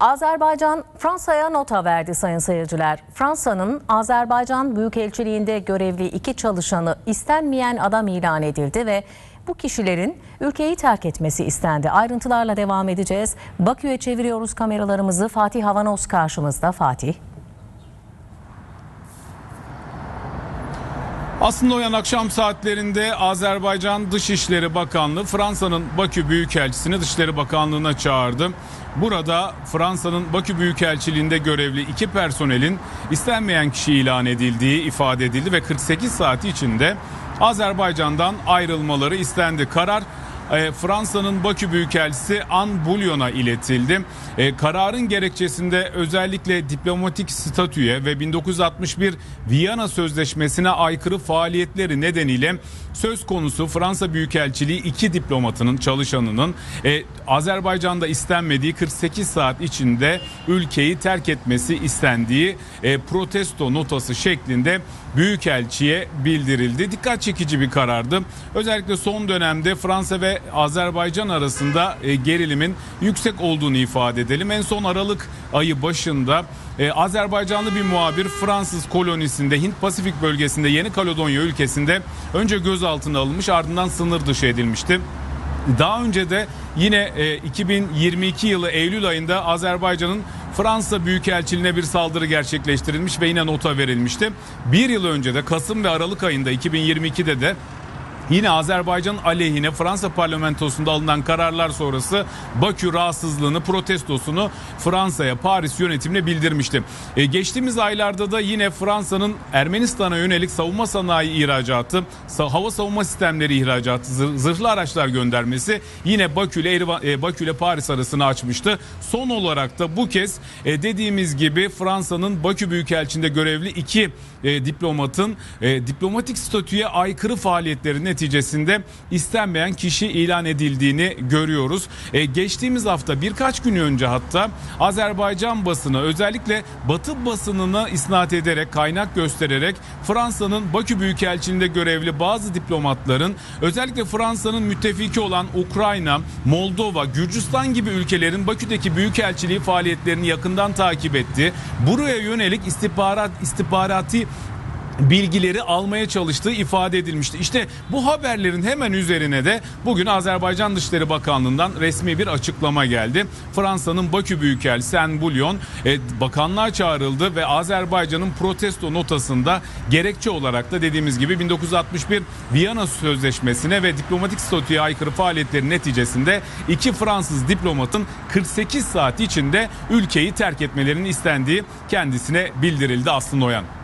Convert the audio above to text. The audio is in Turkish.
Azerbaycan Fransa'ya nota verdi sayın seyirciler. Fransa'nın Azerbaycan Büyükelçiliğinde görevli iki çalışanı istenmeyen adam ilan edildi ve bu kişilerin ülkeyi terk etmesi istendi. Ayrıntılarla devam edeceğiz. Bakü'ye çeviriyoruz kameralarımızı. Fatih Havanos karşımızda. Fatih. Aslında o yan akşam saatlerinde Azerbaycan Dışişleri Bakanlığı Fransa'nın Bakü Büyükelçisini Dışişleri Bakanlığı'na çağırdı. Burada Fransa'nın Bakü Büyükelçiliğinde görevli iki personelin istenmeyen kişi ilan edildiği ifade edildi ve 48 saat içinde Azerbaycan'dan ayrılmaları istendi. Karar e, Fransa'nın Bakü Büyükelçisi An Bulyon'a iletildi. E, kararın gerekçesinde özellikle diplomatik statüye ve 1961 Viyana Sözleşmesi'ne aykırı faaliyetleri nedeniyle söz konusu Fransa Büyükelçiliği iki diplomatının çalışanının e, Azerbaycan'da istenmediği 48 saat içinde ülkeyi terk etmesi istendiği e, protesto notası şeklinde Büyükelçiye bildirildi. Dikkat çekici bir karardı. Özellikle son dönemde Fransa ve Azerbaycan arasında e, gerilimin yüksek olduğunu ifade edelim. En son Aralık ayı başında e, Azerbaycanlı bir muhabir Fransız kolonisinde Hint Pasifik bölgesinde Yeni Kaledonya ülkesinde önce gözaltına alınmış ardından sınır dışı edilmişti. Daha önce de yine e, 2022 yılı Eylül ayında Azerbaycan'ın Fransa Büyükelçiliğine bir saldırı gerçekleştirilmiş ve yine nota verilmişti. Bir yıl önce de Kasım ve Aralık ayında 2022'de de Yine Azerbaycan aleyhine Fransa parlamentosunda alınan kararlar sonrası Bakü rahatsızlığını, protestosunu Fransa'ya, Paris yönetimine bildirmişti. E, geçtiğimiz aylarda da yine Fransa'nın Ermenistan'a yönelik savunma sanayi ihracatı, hava savunma sistemleri ihracatı, zır- zırhlı araçlar göndermesi yine Bakü ile e, Bakü ile Paris arasını açmıştı. Son olarak da bu kez e, dediğimiz gibi Fransa'nın Bakü Büyükelçiliğinde görevli iki e, diplomatın e, diplomatik statüye aykırı faaliyetleri neticesinde istenmeyen kişi ilan edildiğini görüyoruz. E, geçtiğimiz hafta birkaç gün önce hatta Azerbaycan basını özellikle Batı basınına isnat ederek kaynak göstererek Fransa'nın Bakü Büyükelçiliğinde görevli bazı diplomatların özellikle Fransa'nın müttefiki olan Ukrayna, Moldova, Gürcistan gibi ülkelerin Bakü'deki büyükelçiliği faaliyetlerini yakından takip etti. Buraya yönelik istihbarat istihbarati bilgileri almaya çalıştığı ifade edilmişti. İşte bu haberlerin hemen üzerine de bugün Azerbaycan Dışişleri Bakanlığı'ndan resmi bir açıklama geldi. Fransa'nın Bakü Büyükelçisi En Bulyon e, bakanlığa çağrıldı ve Azerbaycan'ın protesto notasında gerekçe olarak da dediğimiz gibi 1961 Viyana Sözleşmesi'ne ve diplomatik statüye aykırı faaliyetlerin neticesinde iki Fransız diplomatın 48 saat içinde ülkeyi terk etmelerinin istendiği kendisine bildirildi Aslı Noyan.